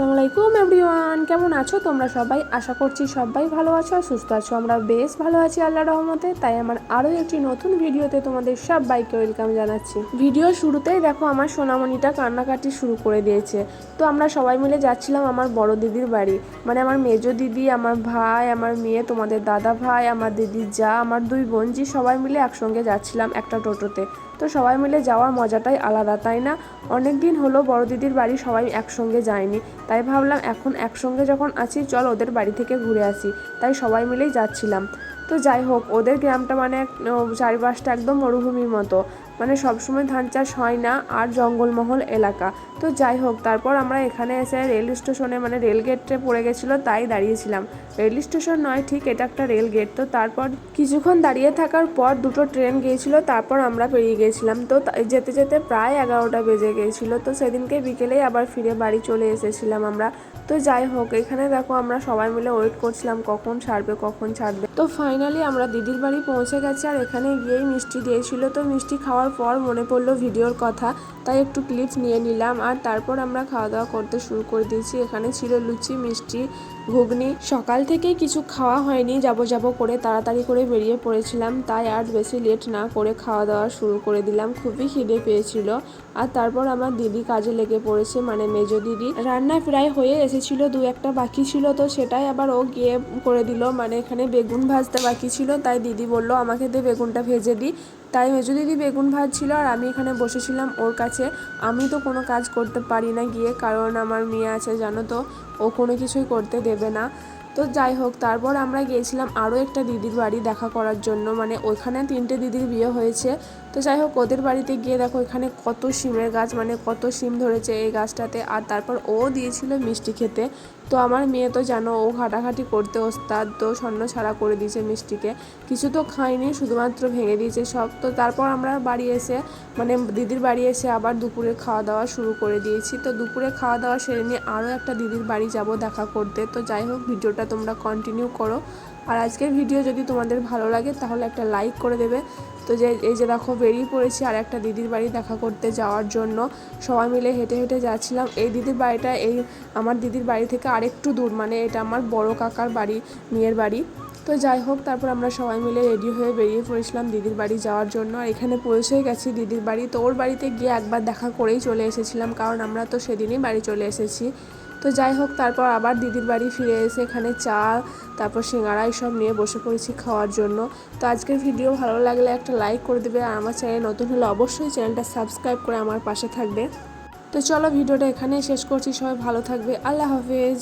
আসসালামু আলাইকুম এভরিওয়ান। কেমন আছো তোমরা সবাই? আশা করছি সবাই ভালো আছো আর সুস্থ আছো। আমরা বেশ ভালো আছি আল্লাহ রহমতে। তাই আমার আরও একটি নতুন ভিডিওতে তোমাদের সবাইকে ওয়েলকাম জানাচ্ছি। ভিডিও শুরুতেই দেখো আমার সোনামণিটা কান্নাকাটি শুরু করে দিয়েছে। তো আমরা সবাই মিলে যাচ্ছিলাম আমার বড় দিদির বাড়ি। মানে আমার মেজো দিদি, আমার ভাই, আমার মেয়ে, তোমাদের দাদা ভাই, আমার দিদির যা, আমার দুই বোন বোনজি সবাই মিলে একসঙ্গে যাচ্ছিলাম একটা টোটোতে। তো সবাই মিলে যাওয়ার মজাটাই আলাদা, তাই না? অনেক দিন হলো বড় দিদির বাড়ি সবাই একসঙ্গে যায়নি, তাই ভাবলাম এখন একসঙ্গে যখন আছি, চল ওদের বাড়ি থেকে ঘুরে আসি, তাই সবাই মিলেই যাচ্ছিলাম। তো যাই হোক, ওদের গ্রামটা মানে চারিপাশটা একদম মরুভূমির মতো। মানে সবসময় ধান চাষ হয় না, আর জঙ্গলমহল এলাকা। তো যাই হোক, তারপর আমরা এখানে এসে রেল স্টেশনে মানে রেল গেটে পড়ে গেছিল, তাই দাঁড়িয়েছিলাম। রেল স্টেশন নয়, ঠিক এটা একটা রেল গেট। তো তারপর কিছুক্ষণ দাঁড়িয়ে থাকার পর দুটো ট্রেন গিয়েছিল, তারপর আমরা পেরিয়ে গিয়েছিলাম তা- যেতে যেতে প্রায় এগারোটা বেজে গিয়েছিল তো সেদিনকে বিকেলেই আবার ফিরে বাড়ি চলে এসেছিলাম আমরা। তো যাই হোক, এখানে দেখো আমরা সবাই মিলে ওয়েট করছিলাম, কখন ছাড়বে কখন ছাড়বে। তো ফাইনালি আমরা দিদির বাড়ি পৌঁছে গেছি আর এখানে গিয়েই মিষ্টি দিয়েছিল। তো মিষ্টি খাওয়ার পর মনে পড়ল ভিডিওর কথা, তাই একটু ক্লিপস নিয়ে নিলাম। আর তারপর আমরা খাওয়া দাওয়া করতে শুরু করে দিয়েছি। এখানে ছিল লুচি, মিষ্টি ঘুগনি। সকাল থেকেই কিছু খাওয়া হয়নি, যাব যাব করে তাড়াতাড়ি করে বেরিয়ে পড়েছিলাম, তাই আর বেশি লেট না করে খাওয়া দাওয়া শুরু করে দিলাম, খুবই খিদে পেয়েছিল। আর তারপর আমার দিদি কাজে লেগে পড়েছে মানে মেজো দিদি। রান্না প্রায় হয়ে এসেছিল, দু একটা বাকি ছিল তো সেটাই আবার ও গিয়ে করে দিল মানে এখানে বেগুন ভাজতে বাকি ছিল, তাই দিদি বলল, আমাকে দিয়ে বেগুনটা ভেজে দিই তাই মেজো দিদি বেগুন ভাজছিল আর আমি এখানে বসেছিলাম ওর কাছে। আমি তো কোনো কাজ করতে পারি না গিয়ে, কারণ আমার মেয়ে আছে, জানো তো, ও কোনো কিছুই করতে দেবে না। তো যাই হোক, তারপর আমরা গিয়েছিলাম আরও একটা দিদির বাড়ি দেখা করার জন্য। মানে ওইখানে তিনটে দিদির বিয়ে হয়েছে। তো যাই হোক, ওদের বাড়িতে গিয়ে দেখো এখানে কত শিমের গাছ মানে কত শিম ধরেছে এই গাছটাতে। আর তারপর ও দিয়েছিল মিষ্টি খেতে। তো আমার মেয়ে তো জানো, ও ঘাটাঘাটি করতে ওস্তাদ, তো স্বর্ণ ছাড়া করে দিয়েছে মিষ্টিকে। কিছু তো খাইনি শুধুমাত্র ভেঙে দিয়েছে সব। তো তারপর আমরা বাড়ি এসে মানে দিদির বাড়ি এসে আবার দুপুরে খাওয়া দাওয়া শুরু করে দিয়েছি। তো দুপুরে খাওয়া দাওয়া সেরে নিয়ে আরও একটা দিদির বাড়ি যাব দেখা করতে। তো যাই হোক, ভিডিওটা তোমরা কন্টিনিউ করো। আর আজকের ভিডিও যদি তোমাদের ভালো লাগে, তাহলে একটা লাইক করে দেবে। তো যে, এই যে দেখো বেরিয়ে পড়েছি আর একটা দিদির বাড়ি দেখা করতে যাওয়ার জন্য। সবাই মিলে হেঁটে হেঁটে যাচ্ছিলাম। এই দিদির বাড়িটা এই আমার দিদির বাড়ি থেকে আরেকটু দূর মানে এটা আমার বড় কাকার বাড়ি, মেয়ের বাড়ি। তো যাই হোক, তারপর আমরা সবাই মিলে রেডি হয়ে বেরিয়ে পড়েছিলাম দিদির বাড়ি যাওয়ার জন্য। আর এখানে পৌঁছে গেছি দিদির বাড়ি। তো ওর বাড়িতে গিয়ে একবার দেখা করেই চলে এসেছিলাম, কারণ আমরা তো সেদিনই বাড়ি চলে এসেছি। তো যাই হোক, তারপর আবার দিদির বাড়ি ফিরে এসে এখানে চা, তারপর সিঙ্গারা এইসব নিয়ে বসে পড়েছি খাওয়ার জন্য। তো আজকের ভিডিও ভালো লাগলে একটা লাইক করে দেবে আর আমার চ্যানেল নতুন হলে অবশ্যই চ্যানেলটা সাবস্ক্রাইব করে আমার পাশে থাকবে। তো চলো ভিডিওটা এখানেই শেষ করছি, সবাই ভালো থাকবে, আল্লাহ হাফেজ।